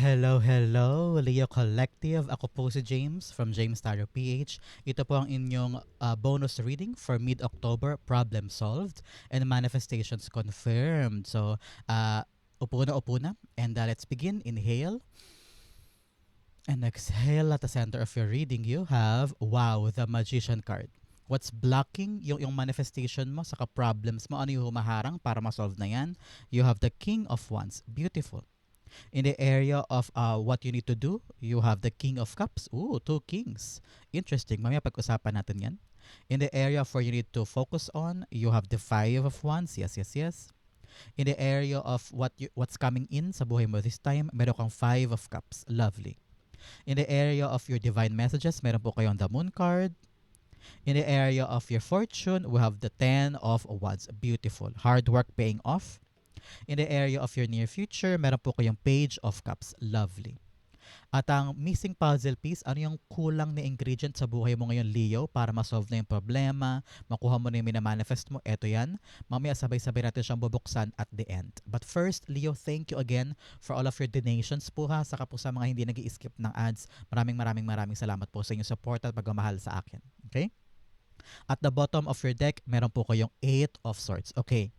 Hello, hello, Leo Collective. Ako po si James from James Tarot PH. Ito po ang inyong uh, bonus reading for mid-October, Problem Solved and Manifestations Confirmed. So, uh, upo na, upo na. And uh, let's begin. Inhale. And exhale at the center of your reading, you have, wow, the Magician card. What's blocking yung, yung manifestation mo, saka problems mo, ano yung humaharang para ma-solve na yan? You have the King of Wands. Beautiful. In the area of uh, what you need to do, you have the King of Cups. Ooh, two kings. Interesting. Mamaya pag-usapan natin yan. In the area where you need to focus on, you have the Five of Wands. Yes, yes, yes. In the area of what you, what's coming in sa buhay mo this time, meron kang Five of Cups. Lovely. In the area of your divine messages, meron po kayong the Moon card. In the area of your fortune, we have the Ten of Wands. Beautiful. Hard work paying off. In the area of your near future, meron po kayong Page of Cups. Lovely. At ang missing puzzle piece, ano yung kulang na ingredient sa buhay mo ngayon, Leo, para ma-solve na yung problema, makuha mo na yung minamanifest mo, eto yan. Mamaya sabay-sabay natin siyang bubuksan at the end. But first, Leo, thank you again for all of your donations po ha, saka po sa mga hindi nag skip ng ads. Maraming maraming maraming salamat po sa inyong support at pagmamahal sa akin. Okay? At the bottom of your deck, meron po kayong Eight of Swords. Okay.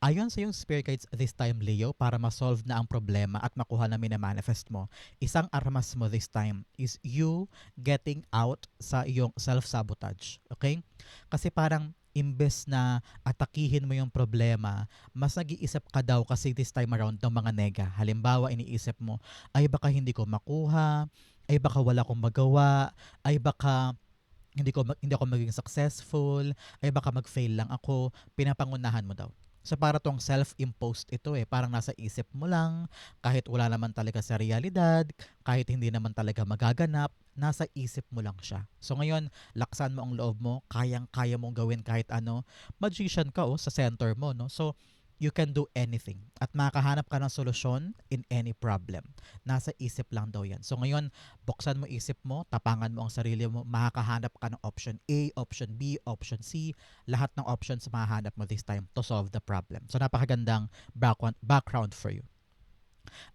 Ayon sa yung spirit guides this time, Leo, para ma-solve na ang problema at makuha na mina-manifest mo, isang armas mo this time is you getting out sa iyong self-sabotage. Okay? Kasi parang imbes na atakihin mo yung problema, mas nag-iisip ka daw kasi this time around ng mga nega. Halimbawa, iniisip mo, ay baka hindi ko makuha, ay baka wala akong magawa, ay baka hindi ko hindi ako maging successful, ay baka mag-fail lang ako, pinapangunahan mo daw. So para tong self-imposed ito eh, parang nasa isip mo lang, kahit wala naman talaga sa realidad, kahit hindi naman talaga magaganap, nasa isip mo lang siya. So ngayon, laksan mo ang loob mo, kayang-kaya mong gawin kahit ano. Magician ka oh, sa center mo, no? So you can do anything at makahanap ka ng solusyon in any problem. Nasa isip lang daw yan. So ngayon, buksan mo isip mo, tapangan mo ang sarili mo, makakahanap ka ng option A, option B, option C, lahat ng options mahahanap mo this time to solve the problem. So napakagandang background for you.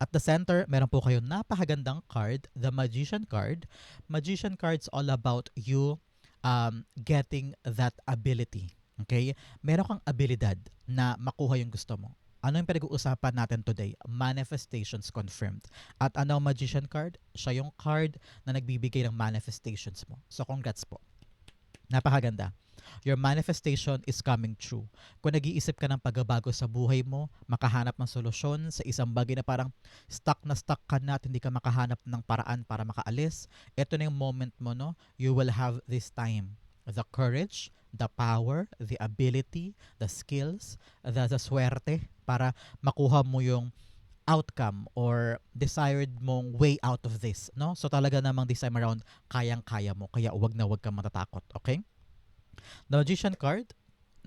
At the center, meron po kayong napakagandang card, the Magician card. Magician card's all about you um, getting that ability Okay? Meron kang abilidad na makuha yung gusto mo. Ano yung pinag-uusapan natin today? Manifestations confirmed. At ano ang Magician card? Siya yung card na nagbibigay ng manifestations mo. So congrats po. Napakaganda. Your manifestation is coming true. Kung nag-iisip ka ng pagbabago sa buhay mo, makahanap ng solusyon sa isang bagay na parang stuck na stuck ka na at hindi ka makahanap ng paraan para makaalis, ito na yung moment mo, no? You will have this time. The courage, the power, the ability, the skills, the, the swerte para makuha mo yung outcome or desired mong way out of this, no? So talaga namang this time around, kayang-kaya mo. Kaya wag na wag kang matatakot, okay? The Magician card,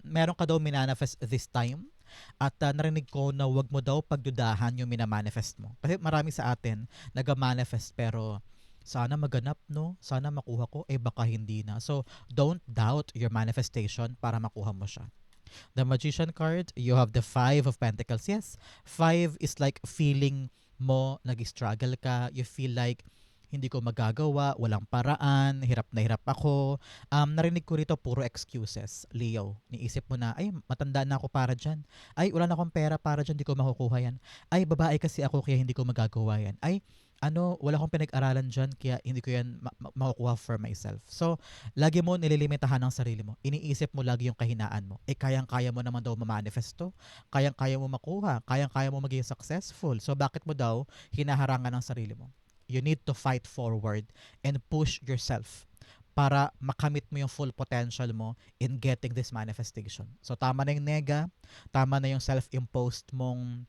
meron ka daw minanifest this time at uh, narinig ko na wag mo daw pagdudahan yung minamanifest mo. Kasi marami sa atin nag-manifest pero sana maganap, no? Sana makuha ko, eh baka hindi na. So, don't doubt your manifestation para makuha mo siya. The Magician card, you have the Five of Pentacles. Yes, Five is like feeling mo, nag-struggle ka, you feel like hindi ko magagawa, walang paraan, hirap na hirap ako. Um, narinig ko rito puro excuses, Leo. Niisip mo na, ay, matanda na ako para dyan. Ay, wala na akong pera para dyan, hindi ko makukuha yan. Ay, babae kasi ako kaya hindi ko magagawa yan. Ay, ano, wala akong pinag-aralan dyan, kaya hindi ko yan ma- ma- makukuha for myself. So, lagi mo nililimitahan ang sarili mo. Iniisip mo lagi yung kahinaan mo. Eh, kayang-kaya mo naman daw ma-manifesto. Kayang-kaya mo makuha. Kayang-kaya mo maging successful. So, bakit mo daw hinaharangan ang sarili mo? You need to fight forward and push yourself para makamit mo yung full potential mo in getting this manifestation. So, tama na yung nega, tama na yung self-imposed mong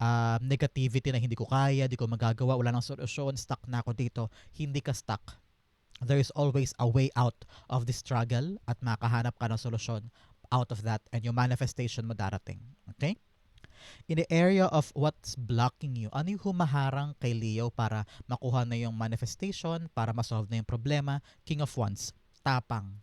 uh, negativity na hindi ko kaya, hindi ko magagawa, wala nang solusyon, stuck na ako dito, hindi ka stuck. There is always a way out of the struggle at makahanap ka ng solusyon out of that and yung manifestation mo darating. Okay? In the area of what's blocking you, ano yung humaharang kay Leo para makuha na yung manifestation, para masolve na yung problema? King of Wands, tapang.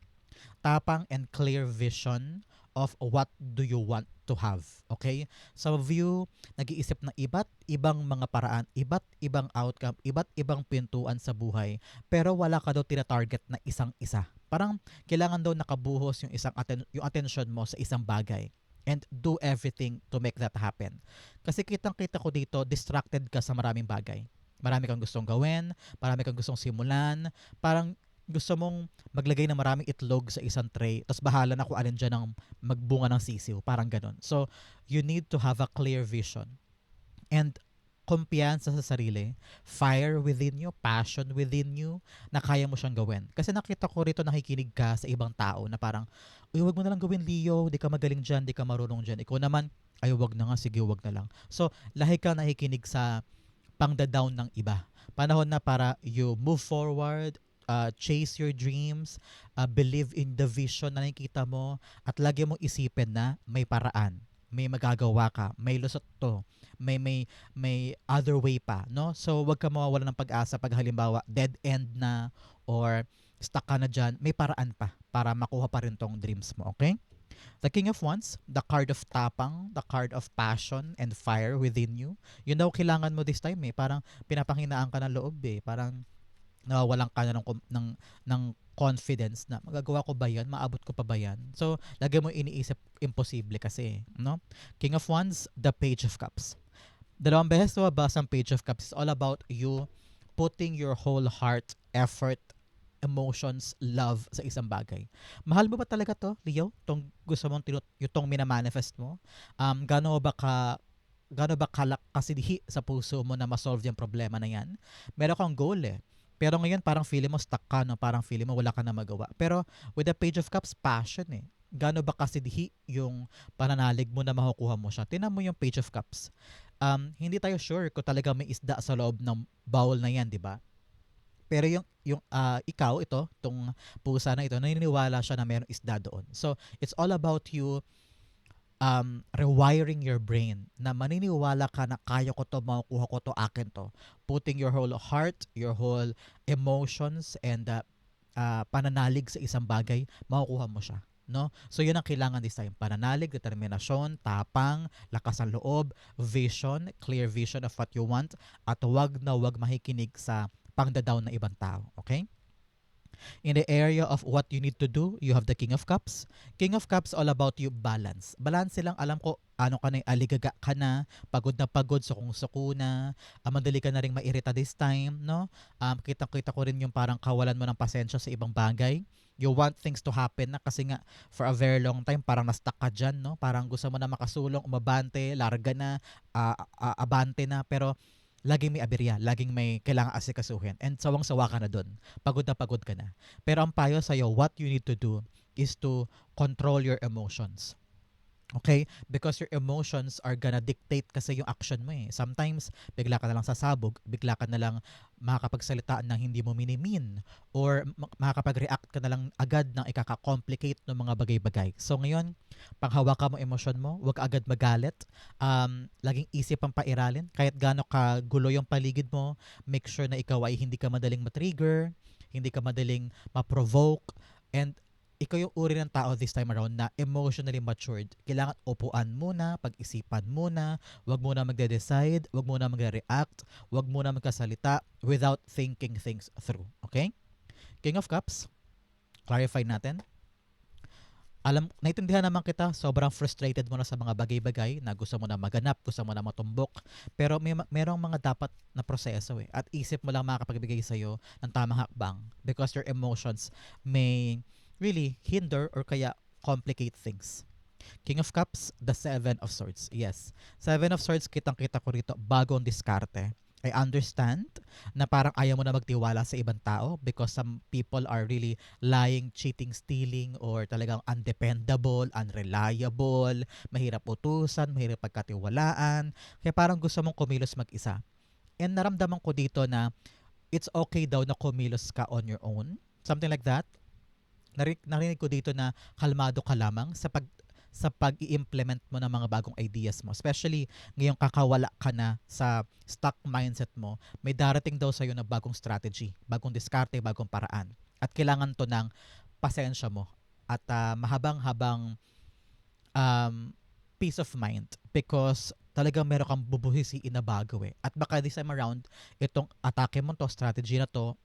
Tapang and clear vision of what do you want to have. Okay? Of you, nag-iisip ng iba't ibang mga paraan, iba't ibang outcome, iba't ibang pintuan sa buhay, pero wala ka daw tina-target na isang isa. Parang kailangan daw nakabuhos yung isang atten- yung attention mo sa isang bagay and do everything to make that happen. Kasi kitang-kita ko dito, distracted ka sa maraming bagay. Marami kang gustong gawin, marami kang gustong simulan, parang gusto mong maglagay ng maraming itlog sa isang tray, tapos bahala na kung alin dyan ang magbunga ng sisiw. Parang ganun. So, you need to have a clear vision. And kumpiyansa sa sarili, fire within you, passion within you, na kaya mo siyang gawin. Kasi nakita ko rito nakikinig ka sa ibang tao na parang, uy, wag mo na lang gawin, Leo, di ka magaling dyan, di ka marunong dyan. Ikaw naman, ay, wag na nga, sige, wag na lang. So, lahi ka nakikinig sa pangda-down ng iba. Panahon na para you move forward, uh, chase your dreams, uh, believe in the vision na nakikita mo, at lagi mong isipin na may paraan, may magagawa ka, may lusot to, may may may other way pa, no? So wag ka mawawala ng pag-asa pag halimbawa dead end na or stuck ka na dyan, may paraan pa para makuha pa rin tong dreams mo, okay? The King of Wands, the card of tapang, the card of passion and fire within you. Yun daw kailangan mo this time eh. Parang pinapanghinaan ka ng loob eh. Parang nawawalan ka na ng, ng, ng confidence na magagawa ko ba yan? Maabot ko pa ba yan? So, lagi mo iniisip imposible kasi, no? King of Wands, the Page of Cups. Dalawang beses na mabasa ang Page of Cups is all about you putting your whole heart, effort, emotions, love sa isang bagay. Mahal mo ba talaga to, Leo? Tong gusto mong tinut yung tong minamanifest mo? Um, gano ba ka gano ba kalak kasidhi sa puso mo na ma-solve yung problema na yan? Meron kang goal eh. Pero ngayon parang feeling mo stuck ka, no? parang feeling mo wala ka na magawa. Pero with the Page of Cups, passion eh. Gano ba kasidhi yung pananalig mo na makukuha mo siya? Tinan mo yung Page of Cups. Um, hindi tayo sure kung talaga may isda sa loob ng bowl na yan, di ba? Pero yung yung ah, ikaw ito, tong pusa na ito, naniniwala siya na mayroong isda doon. So, it's all about you um, rewiring your brain na maniniwala ka na kaya ko to, makukuha ko to, akin to. Putting your whole heart, your whole emotions, and uh, uh, pananalig sa isang bagay, makukuha mo siya. No? So, yun ang kailangan this time. Pananalig, determinasyon, tapang, lakas ng loob, vision, clear vision of what you want, at wag na wag makikinig sa pangda-down na ibang tao. Okay? In the area of what you need to do, you have the King of Cups. King of Cups all about you balance. Balance lang alam ko ano ka na aligaga ka na, pagod na pagod, sukong-suko na, ah, madali ka na rin mairita this time, no? Um, kitang-kita ko rin yung parang kawalan mo ng pasensya sa ibang bagay. You want things to happen na kasi nga for a very long time parang na-stuck ka dyan, no? Parang gusto mo na makasulong, umabante, larga na, ah, ah, abante na, pero laging may aberya, laging may kailangan asikasuhin. And sawang-sawa ka na dun. Pagod na pagod ka na. Pero ang payo sa'yo, what you need to do is to control your emotions. Okay? Because your emotions are gonna dictate kasi yung action mo eh. Sometimes, bigla ka na lang sasabog, bigla ka na lang makakapagsalita ng hindi mo minimin, or ma- makakapag-react ka na lang agad ng ikaka-complicate ng mga bagay-bagay. So ngayon, panghawakan mo emosyon mo, ka agad magalit, um, laging isip ang pairalin, kahit gaano ka gulo yung paligid mo, make sure na ikaw ay hindi ka madaling matrigger, hindi ka madaling ma-provoke, and ikaw yung uri ng tao this time around na emotionally matured. Kailangan upuan muna, pag-isipan muna, wag muna magde-decide, wag muna magre-react, wag muna magkasalita without thinking things through. Okay? King of Cups, clarify natin. Alam, naintindihan naman kita, sobrang frustrated mo na sa mga bagay-bagay na gusto mo na maganap, gusto mo na matumbok. Pero may ma- merong mga dapat na proseso eh. At isip mo lang makakapagbigay sa'yo ng tamang hakbang because your emotions may really hinder or kaya complicate things. King of Cups, the Seven of Swords. Yes. Seven of Swords, kitang-kita ko rito, bagong diskarte. I understand na parang ayaw mo na magtiwala sa ibang tao because some people are really lying, cheating, stealing, or talagang undependable, unreliable, mahirap utusan, mahirap pagkatiwalaan. Kaya parang gusto mong kumilos mag-isa. And naramdaman ko dito na it's okay daw na kumilos ka on your own. Something like that narinig, ko dito na kalmado ka lamang sa pag sa pag-i-implement mo ng mga bagong ideas mo. Especially ngayong kakawala ka na sa stuck mindset mo, may darating daw sa'yo na bagong strategy, bagong diskarte, bagong paraan. At kailangan to ng pasensya mo at ah, mahabang-habang um, peace of mind because talagang meron kang bubuhisiin na bago eh. At baka this time around, itong atake mo to, strategy na to,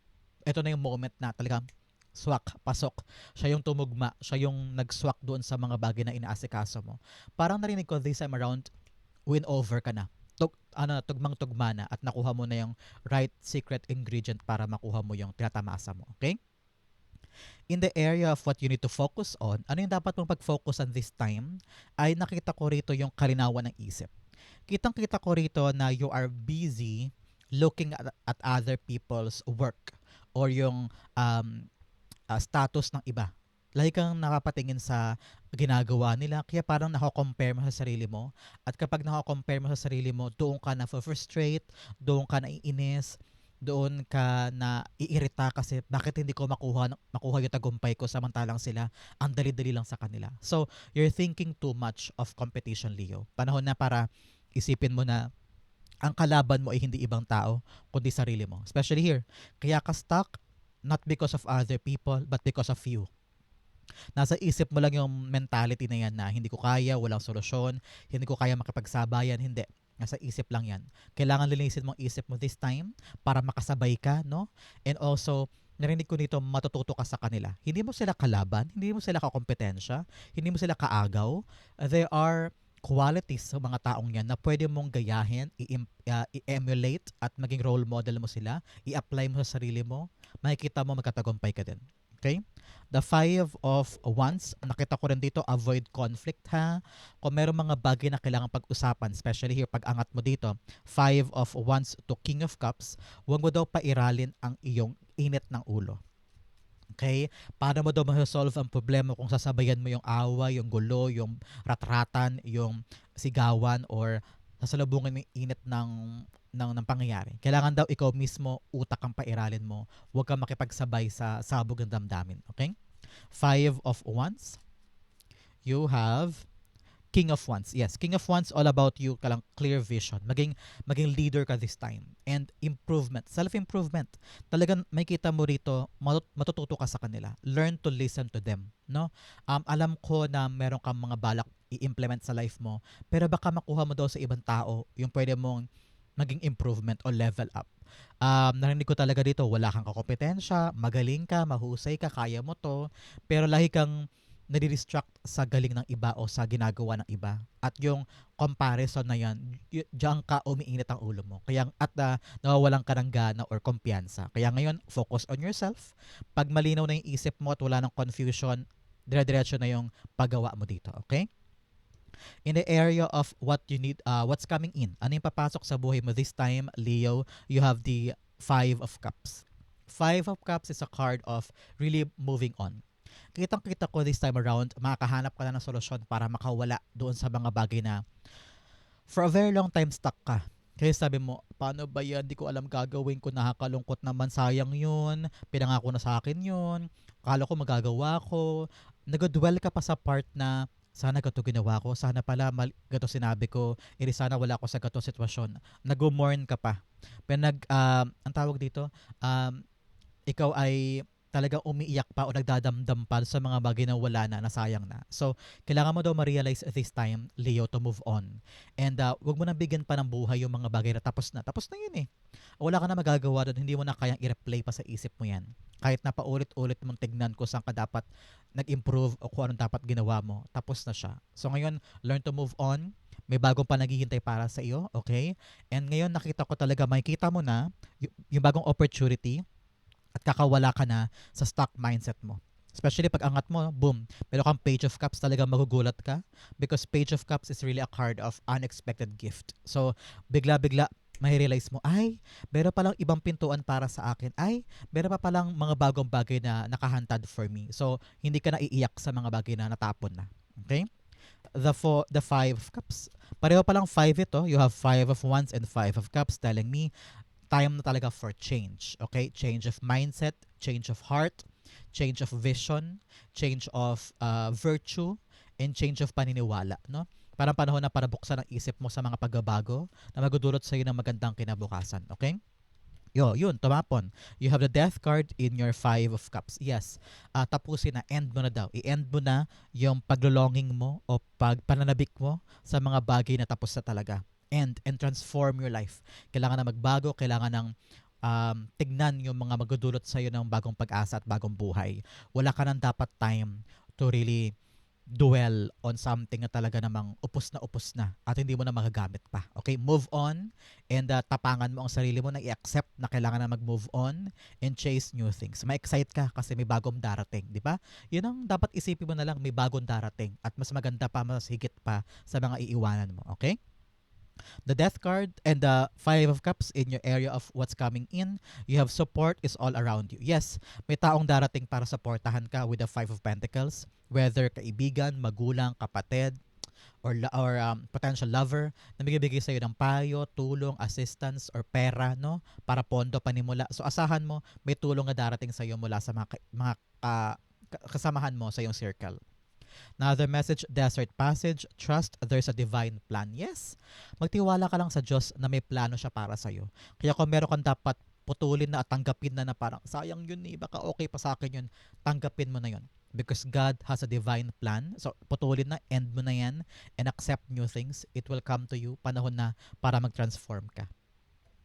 ito na yung moment na talagang swak, pasok. Siya yung tumugma, siya yung nag-swak doon sa mga bagay na inaasikaso mo. Parang narinig ko this time around, win over ka na. Tug, ano, tugmang-tugma na at nakuha mo na yung right secret ingredient para makuha mo yung tinatamasa mo. Okay? In the area of what you need to focus on, ano yung dapat mong pag-focus on this time, ay nakita ko rito yung kalinawan ng isip. Kitang-kita ko rito na you are busy looking at, at other people's work or yung um, uh, status ng iba. Lagi kang nakapatingin sa ginagawa nila, kaya parang nako-compare mo sa sarili mo. At kapag nako-compare mo sa sarili mo, doon ka na frustrate, doon ka na iinis, doon ka na iirita kasi bakit hindi ko makuha makuha yung tagumpay ko samantalang sila ang dali-dali lang sa kanila. So, you're thinking too much of competition, Leo. Panahon na para isipin mo na ang kalaban mo ay hindi ibang tao, kundi sarili mo. Especially here. Kaya ka stuck, not because of other people, but because of you. Nasa isip mo lang yung mentality na yan na hindi ko kaya, walang solusyon, hindi ko kaya makipagsabayan, hindi. Nasa isip lang yan. Kailangan linisin mong isip mo this time para makasabay ka, no? And also, narinig ko dito, matututo ka sa kanila. Hindi mo sila kalaban, hindi mo sila kakompetensya, hindi mo sila kaagaw. There are qualities sa mga taong yan na pwede mong gayahin, uh, i-emulate at maging role model mo sila, i-apply mo sa sarili mo, makikita mo magkatagumpay ka din. Okay? The five of wands, nakita ko rin dito, avoid conflict ha. Kung meron mga bagay na kailangan pag-usapan, especially here, pag angat mo dito, five of wands to king of cups, huwag mo daw pairalin ang iyong init ng ulo. Okay? Paano mo daw ma-solve ang problema kung sasabayan mo yung awa, yung gulo, yung ratratan, yung sigawan, or sasalubungin yung init ng ng, ng pangyayari. Kailangan daw ikaw mismo utak ang pairalin mo. Huwag kang makipagsabay sa sabog ng damdamin. Okay? Five of Wands. You have King of Wands. Yes, King of Wands all about you kalang clear vision. Maging maging leader ka this time and improvement, self-improvement. Talagang makita mo rito, matututo ka sa kanila. Learn to listen to them, no? Um alam ko na meron kang mga balak i-implement sa life mo, pero baka makuha mo daw sa ibang tao yung pwede mong maging improvement o level up. Um, narinig ko talaga dito, wala kang kakompetensya, magaling ka, mahusay ka, kaya mo to, pero lahi kang nadidistract sa galing ng iba o sa ginagawa ng iba. At yung comparison na yan, diyan ka umiinit ang ulo mo. Kaya at uh, nawawalan ka ng gana or kumpiyansa. Kaya ngayon, focus on yourself. Pag malinaw na yung isip mo at wala ng confusion, dire-diretso na yung paggawa mo dito. Okay? in the area of what you need, uh, what's coming in. Ano yung papasok sa buhay mo this time, Leo? You have the Five of Cups. Five of Cups is a card of really moving on. Kitang-kita ko this time around, makakahanap ka na ng solusyon para makawala doon sa mga bagay na for a very long time stuck ka. Kaya sabi mo, paano ba yan? Di ko alam gagawin ko. Nakakalungkot naman. Sayang yun. Pinangako na sa akin yun. Kala ko magagawa ko. Nag-dwell ka pa sa part na sana gato ginawa ko, sana pala mal, gato sinabi ko, iri sana wala ako sa gato sitwasyon. Nag-mourn ka pa. Pero nag, um, ang tawag dito, um, ikaw ay talaga umiiyak pa o nagdadamdam pa sa mga bagay na wala na, nasayang na. So, kailangan mo daw ma-realize this time, Leo, to move on. And uh, wag mo nang bigyan pa ng buhay yung mga bagay na tapos na. Tapos na yun eh. Wala ka na magagawa doon, hindi mo na kayang i-replay pa sa isip mo yan. Kahit na paulit-ulit mong tignan kung saan ka dapat nag-improve o kung anong dapat ginawa mo, tapos na siya. So ngayon, learn to move on. May bagong pa naghihintay para sa iyo, okay? And ngayon nakita ko talaga, makikita mo na yung bagong opportunity at kakawala ka na sa stock mindset mo. Especially pag angat mo, boom, meron kang page of cups, talaga magugulat ka because page of cups is really a card of unexpected gift. So, bigla-bigla, may-realize mo, ay, meron palang ibang pintuan para sa akin. Ay, meron pa palang mga bagong bagay na nakahantad for me. So, hindi ka na iiyak sa mga bagay na natapon na. Okay? The four, the five of cups. Pareho palang five ito. You have five of wands and five of cups telling me time na talaga for change. Okay? Change of mindset, change of heart, change of vision, change of uh, virtue, and change of paniniwala. No? Parang panahon na para buksan ang isip mo sa mga pagbabago na magdudulot sa iyo ng magandang kinabukasan. Okay? Yo, yun, tumapon. You have the death card in your five of cups. Yes, ah, tapusin na, end mo na daw. I-end mo na yung paglolonging mo o pagpananabik mo sa mga bagay na tapos na talaga. End and transform your life. Kailangan na magbago, kailangan ng um, tignan yung mga magdudulot sa'yo ng bagong pag-asa at bagong buhay. Wala ka nang dapat time to really dwell on something na talaga namang upos na upos na at hindi mo na magagamit pa. Okay, move on and uh, tapangan mo ang sarili mo na i-accept na kailangan na mag-move on and chase new things. Ma-excite ka kasi may bagong darating, di ba? Yun ang dapat isipin mo na lang, may bagong darating at mas maganda pa, mas higit pa sa mga iiwanan mo. Okay? The Death card and the Five of Cups in your area of what's coming in. You have support is all around you. Yes, may taong darating para supportahan ka with the Five of Pentacles. Whether kaibigan, magulang, kapatid, or, or um, potential lover na bigay sa iyo ng payo, tulong, assistance, or pera, no? Para pondo, panimula. So, asahan mo, may tulong na darating sa iyo mula sa mga, mga ka- kasamahan mo sa iyong circle. Another message, Desert Passage, trust there's a divine plan. Yes, magtiwala ka lang sa Diyos na may plano siya para sa'yo. Kaya kung meron kang dapat putulin na at tanggapin na na parang sayang yun eh, baka okay pa sa akin yun, tanggapin mo na yun. Because God has a divine plan. So, putulin na, end mo na yan, and accept new things. It will come to you. Panahon na para mag-transform ka.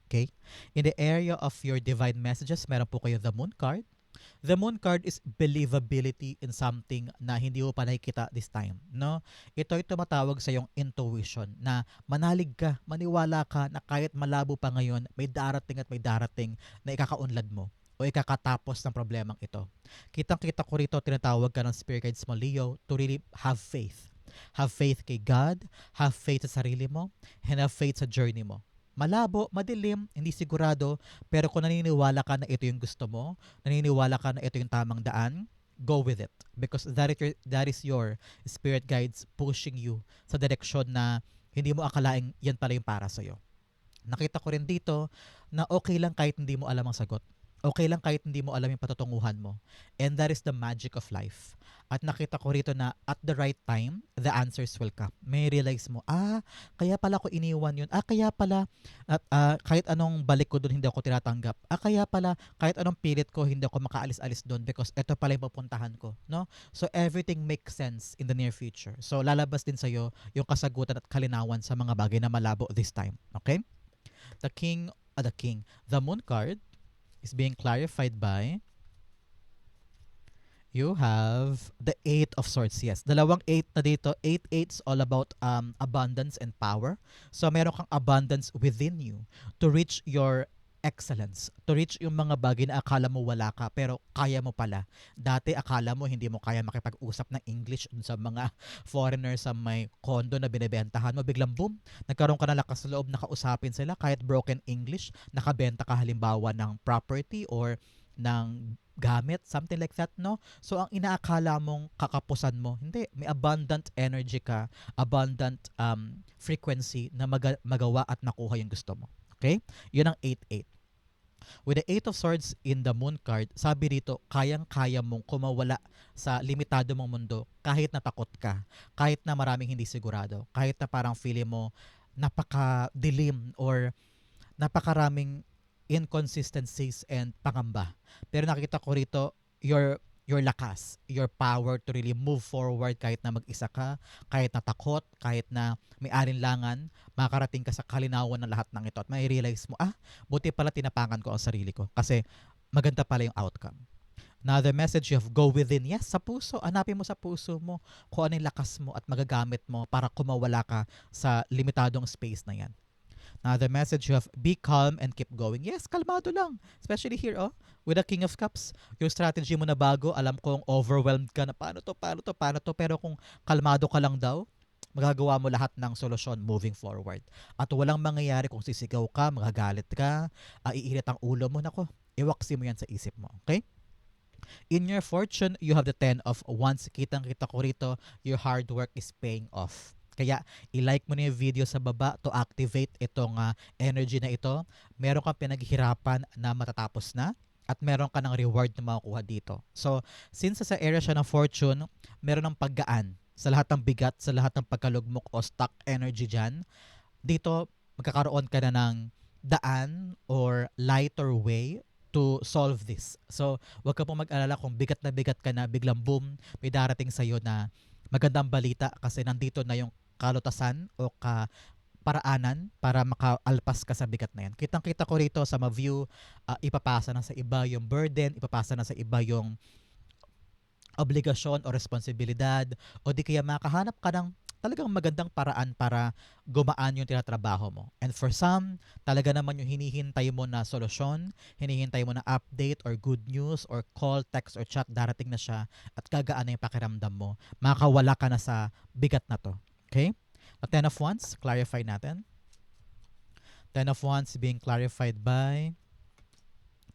Okay? In the area of your divine messages, meron po kayo the moon card. The moon card is believability in something na hindi mo pa nakikita this time, no? Ito ay tumatawag sa yung intuition na manalig ka, maniwala ka na kahit malabo pa ngayon, may darating at may darating na ikakaunlad mo o ikakatapos ng problemang ito. Kitang-kita ko rito, tinatawag ka ng spirit guides mo, Leo, to really have faith. Have faith kay God, have faith sa sarili mo, and have faith sa journey mo. Malabo, madilim, hindi sigurado, pero kung naniniwala ka na ito yung gusto mo, naniniwala ka na ito yung tamang daan, go with it. Because that is your, that is your spirit guides pushing you sa direksyon na hindi mo akalaing yan pala yung para sa'yo. Nakita ko rin dito na okay lang kahit hindi mo alam ang sagot. Okay lang kahit hindi mo alam yung patutunguhan mo. And that is the magic of life. At nakita ko rito na at the right time, the answers will come. May realize mo, ah, kaya pala ko iniwan yun. Ah, kaya pala, at, ah, kahit anong balik ko doon, hindi ako tinatanggap. Ah, kaya pala, kahit anong pilit ko, hindi ako makaalis-alis doon because ito pala yung pupuntahan ko. No? So, everything makes sense in the near future. So, lalabas din sa'yo yung kasagutan at kalinawan sa mga bagay na malabo this time. Okay? The king, ah, the king, the moon card is being clarified by you have the eight of swords yes. Dalawang eight na dito eight eight is all about um abundance and power. So meron kang abundance within you to reach your excellence to reach yung mga bagay na akala mo wala ka pero kaya mo pala. Dati akala mo hindi mo kaya makipag-usap ng English sa mga foreigners sa may condo na binebentahan mo. Biglang boom nagkaroon ka ng lakas sa loob nakausapin sila kahit broken English nakabenta ka halimbawa ng property or ng gamit, something like that, no? So, ang inaakala mong kakapusan mo, hindi. May abundant energy ka, abundant um, frequency na maga- magawa at makuha yung gusto mo. Okay? Yun ang 8-8. With the Eight of Swords in the Moon card, sabi dito, kayang-kaya mong kumawala sa limitado mong mundo kahit natakot ka, kahit na maraming hindi sigurado, kahit na parang feeling mo napaka-dilim or napakaraming inconsistencies and pangamba. Pero nakita ko rito your your lakas, your power to really move forward kahit na mag-isa ka, kahit na takot, kahit na may alinlangan, makarating ka sa kalinawan ng lahat ng ito at may realize mo, ah, buti pala tinapangan ko ang sarili ko kasi maganda pala yung outcome. Another message you have go within. Yes, sa puso. Hanapin mo sa puso mo kung ano yung lakas mo at magagamit mo para kumawala ka sa limitadong space na yan. Another message you have, be calm and keep going. Yes, kalmado lang. Especially here, oh, with the King of Cups. Yung strategy mo na bago, alam kong overwhelmed ka na paano to, paano to, paano to. Pero kung kalmado ka lang daw, magagawa mo lahat ng solusyon moving forward. At walang mangyayari kung sisigaw ka, magagalit ka, uh, iinit ang ulo mo. Nako, iwaksi mo yan sa isip mo. Okay? In your fortune, you have the 10 of Wands. Kitang-kita ko rito, your hard work is paying off. Kaya i-like mo na yung video sa baba to activate itong uh, energy na ito. Meron kang pinaghihirapan na matatapos na at meron ka ng reward na makukuha dito. So, since sa area siya ng fortune, meron ng paggaan sa lahat ng bigat, sa lahat ng pagkalugmok o stuck energy dyan, dito magkakaroon ka na ng daan or lighter way to solve this. So, wag ka pong mag-alala kung bigat na bigat ka na, biglang boom, may darating sa'yo na magandang balita kasi nandito na yung kalutasan o ka paraanan para makaalpas ka sa bigat na yan. Kitang-kita ko rito sa ma-view, ah, ipapasa na sa iba yung burden, ipapasa na sa iba yung obligasyon o responsibilidad o di kaya makahanap ka ng talagang magandang paraan para gumaan yung tinatrabaho mo. And for some, talaga naman yung hinihintay mo na solusyon, hinihintay mo na update or good news or call, text or chat, darating na siya at gagaan na yung pakiramdam mo. Makawala ka na sa bigat na to. Okay? The Ten of Wands, clarify natin. Ten of Wands being clarified by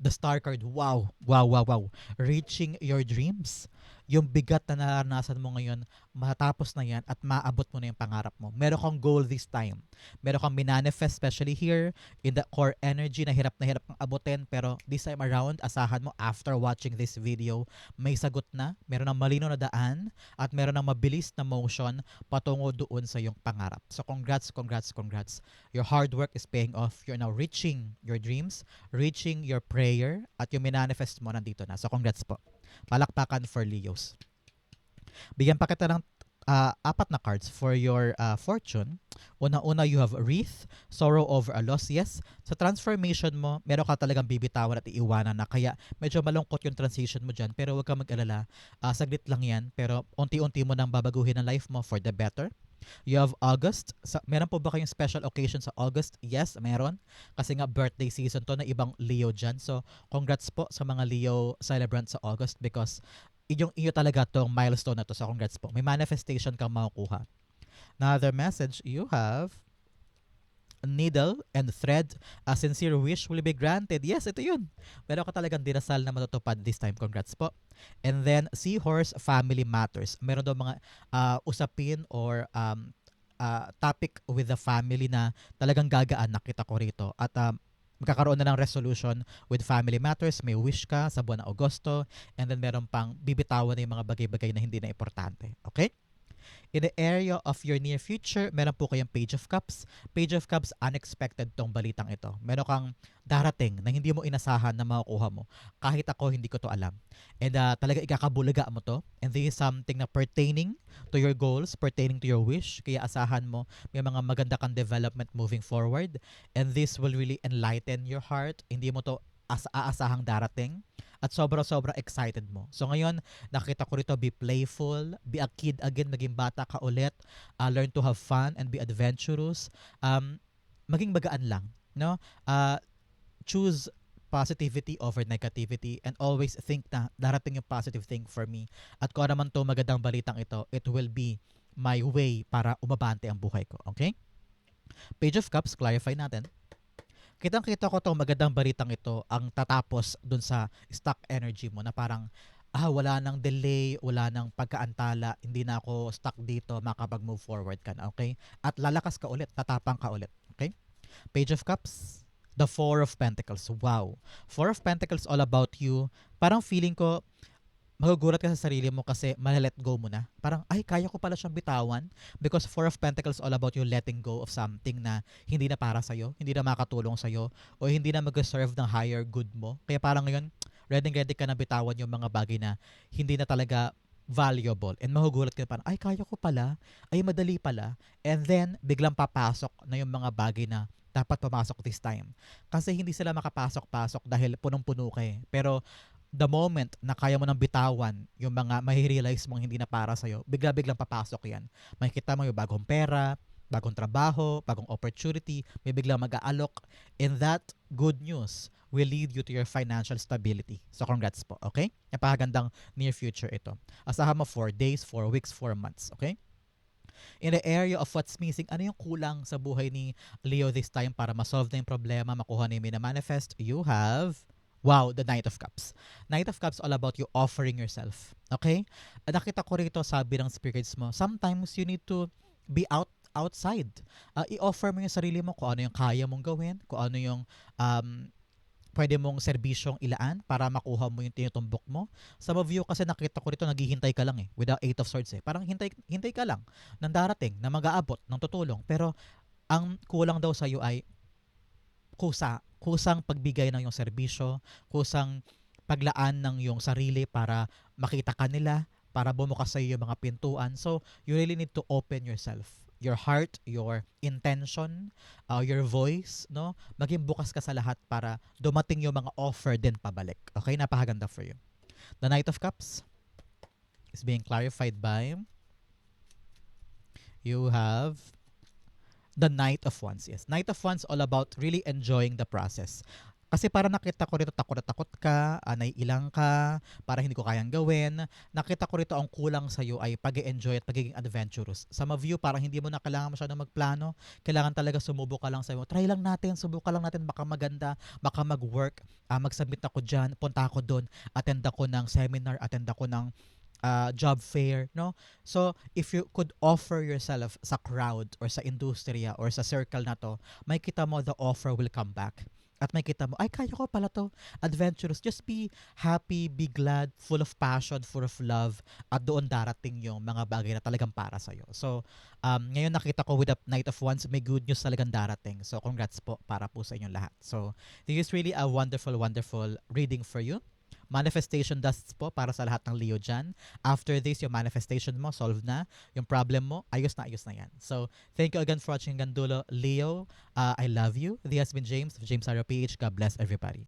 the Star card. Wow, wow, wow, wow. Reaching your dreams. Yung bigat na naranasan mo ngayon, matapos na yan at maabot mo na yung pangarap mo. Meron kang goal this time. Meron kang minanifest, especially here in the core energy na hirap na hirap kang abutin. Pero this time around, asahan mo after watching this video, may sagot na. Meron ng malino na daan at meron ng mabilis na motion patungo doon sa iyong pangarap. So congrats, congrats, congrats. Your hard work is paying off. You're now reaching your dreams, reaching your prayer, at yung minanifest mo nandito na. So congrats po. Palakpakan for Leos. Bigyan pa kita ng ah, apat na cards for your ah, fortune. Una-una, you have wreath, sorrow over a loss. Yes, sa transformation mo, meron ka talagang bibitawan at iiwanan na. Kaya medyo malungkot yung transition mo dyan. Pero huwag kang mag-alala. Ah, saglit lang yan. Pero unti-unti mo nang babaguhin ang life mo for the better. You have August. Sa, meron po ba kayong special occasion sa August? Yes, meron. Kasi nga birthday season to na ibang Leo dyan. So, congrats po sa mga Leo celebrant sa August because yung iyo talaga tong milestone na to. So, congrats po. May manifestation kang makukuha. Another message you have needle and thread, a sincere wish will be granted. Yes, ito yun. Meron ka talagang dinasal na matutupad this time. Congrats po. And then, Seahorse Family Matters. Meron daw mga ah, usapin or um, ah, topic with the family na talagang gagaan nakita ko rito. At um, magkakaroon na ng resolution with family matters. May wish ka sa buwan ng Agosto. And then meron pang bibitawan na yung mga bagay-bagay na hindi na importante. Okay? In the area of your near future, meron po kayong Page of Cups. Page of Cups, unexpected tong balitang ito. Meron kang darating na hindi mo inasahan na makukuha mo. Kahit ako, hindi ko to alam. And uh, talaga ikakabulaga mo to. And this is something na pertaining to your goals, pertaining to your wish. Kaya asahan mo, may mga maganda kang development moving forward. And this will really enlighten your heart. Hindi mo to as aasahang darating at sobra-sobra excited mo. So ngayon, nakita ko rito, be playful, be a kid again, maging bata ka ulit, uh, learn to have fun and be adventurous. Um, maging magaan lang, no? Uh, choose positivity over negativity and always think na darating yung positive thing for me. At kung ano naman to magandang balitang ito, it will be my way para umabante ang buhay ko. Okay? Page of Cups, clarify natin. Kitang-kita ko tong magandang balitang ito ang tatapos dun sa stock energy mo na parang ah, wala nang delay, wala nang pagkaantala, hindi na ako stuck dito, makapag-move forward ka na, okay? At lalakas ka ulit, tatapang ka ulit, okay? Page of Cups, the Four of Pentacles. Wow. Four of Pentacles all about you. Parang feeling ko, magugulat ka sa sarili mo kasi malalet go mo na. Parang, ay, kaya ko pala siyang bitawan. Because Four of Pentacles all about you letting go of something na hindi na para sa'yo, hindi na makatulong sa'yo, o hindi na mag-serve ng higher good mo. Kaya parang ngayon, ready ready ka na bitawan yung mga bagay na hindi na talaga valuable. And mahugulat ka parang, ay, kaya ko pala. Ay, madali pala. And then, biglang papasok na yung mga bagay na dapat pumasok this time. Kasi hindi sila makapasok-pasok dahil punong-puno ka eh. Pero the moment na kaya mo nang bitawan yung mga mahirealize mong hindi na para sa'yo, bigla-biglang papasok yan. Makikita mo yung bagong pera, bagong trabaho, bagong opportunity, may biglang mag-aalok. And that good news will lead you to your financial stability. So congrats po, okay? Napakagandang near future ito. Asahan mo 4 days, 4 weeks, 4 months, okay? In the area of what's missing, ano yung kulang sa buhay ni Leo this time para ma-solve na yung problema, makuha na yung manifest? You have Wow, the Knight of Cups. Knight of Cups all about you offering yourself. Okay? At nakita ko rito sabi ng spirits mo, sometimes you need to be out outside. Uh, i-offer mo yung sarili mo kung ano yung kaya mong gawin, kung ano yung um, pwede mong serbisyong ilaan para makuha mo yung tinutumbok mo. Some of you kasi nakita ko rito naghihintay ka lang eh without eight of swords eh. Parang hintay hintay ka lang ng darating na mag-aabot ng tutulong pero ang kulang daw sa iyo ay kusa, kusang pagbigay ng iyong serbisyo, kusang paglaan ng iyong sarili para makita ka nila, para bumukas sa iyo yung mga pintuan. So, you really need to open yourself your heart, your intention, uh, your voice, no? Maging bukas ka sa lahat para dumating yung mga offer din pabalik. Okay? Napakaganda for you. The Knight of Cups is being clarified by you have the Knight of Wands. Yes, Knight of Wands all about really enjoying the process. Kasi para nakita ko rito takot na takot ka, uh, naiilang ka, para hindi ko kayang gawin. Nakita ko rito ang kulang sa iyo ay pag enjoy at pagiging adventurous. Of you, parang hindi mo na kailangan masyadong magplano. Kailangan talaga sumubok ka lang sa iyo. Try lang natin, subukan lang natin, baka maganda, baka mag-work, uh, mag-submit ako dyan, punta ako doon, attend ako ng seminar, attend ako ng uh, job fair, no? So, if you could offer yourself sa crowd or sa industriya or sa circle na to, may kita mo the offer will come back. At may kita mo, ay, kaya ko pala to. Adventurous. Just be happy, be glad, full of passion, full of love. At doon darating yung mga bagay na talagang para sa'yo. So, um, ngayon nakita ko with the Night of Wands, may good news talagang darating. So, congrats po para po sa inyong lahat. So, this is really a wonderful, wonderful reading for you manifestation dusts po para sa lahat ng Leo dyan. After this, yung manifestation mo, solve na. Yung problem mo, ayos na ayos na yan. So, thank you again for watching Gandulo. Leo, uh, I love you. This has been James of James Arrow PH. God bless everybody.